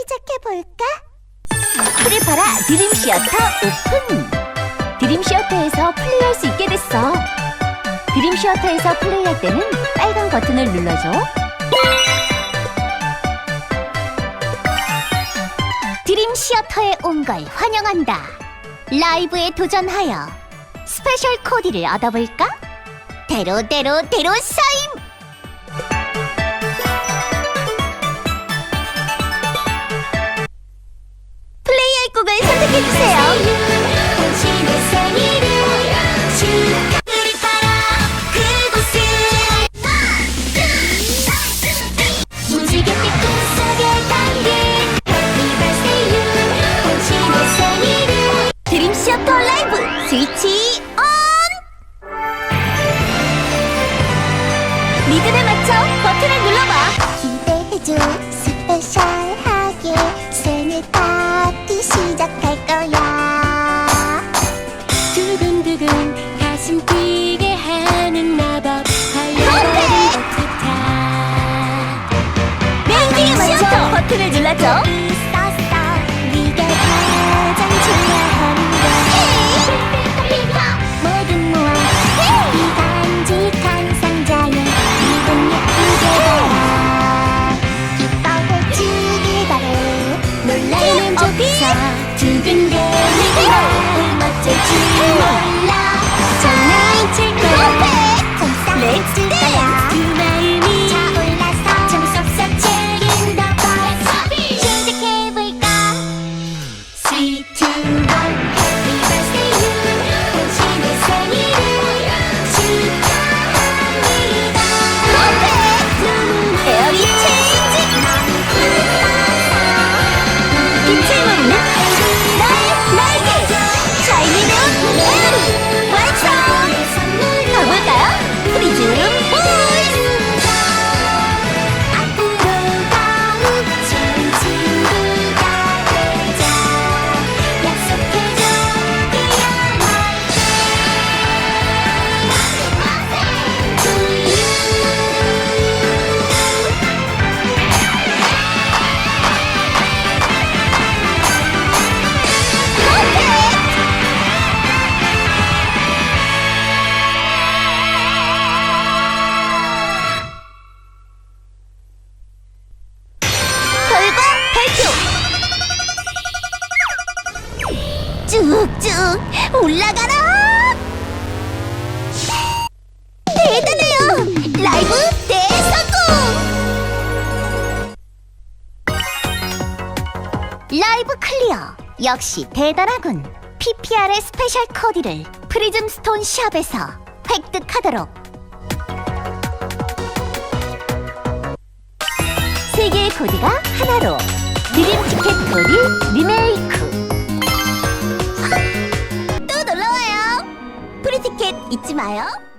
시작해볼까? 프리파라 드림 시어터 오픈! 드림 시어터에서 플레이할 수 있게 됐어. 드림 시어터에서 플레이할 때는 빨간 버튼을 눌러줘. 드림 시어터에 온 걸 환영한다. 라이브에 도전하여 스페셜 코디를 얻어볼까? 대로 대로 대로 쌓임! 드림 시어터 라이브 스위치 온! 리듬에 맞춰 버튼을 눌러봐. 기대해줘 스페셜하게 생일 파티 시작할 거야. 두근두근 가슴 뛰게 하는 마법 오케이. 활려버린 버티타 뮤직에 맞춰 버튼을 눌러줘. 어디? 족사 두근대는 어쩔 줄 몰라 장난칠 거 쭉쭉 올라가라! 대단해요! 라이브 대성공! 라이브 클리어! 역시 대단하군! PPR의 스페셜 코디를 프리즘 스톤 샵에서 획득하도록! 세 개의 코디가 하나로 드림 티켓 코디 마요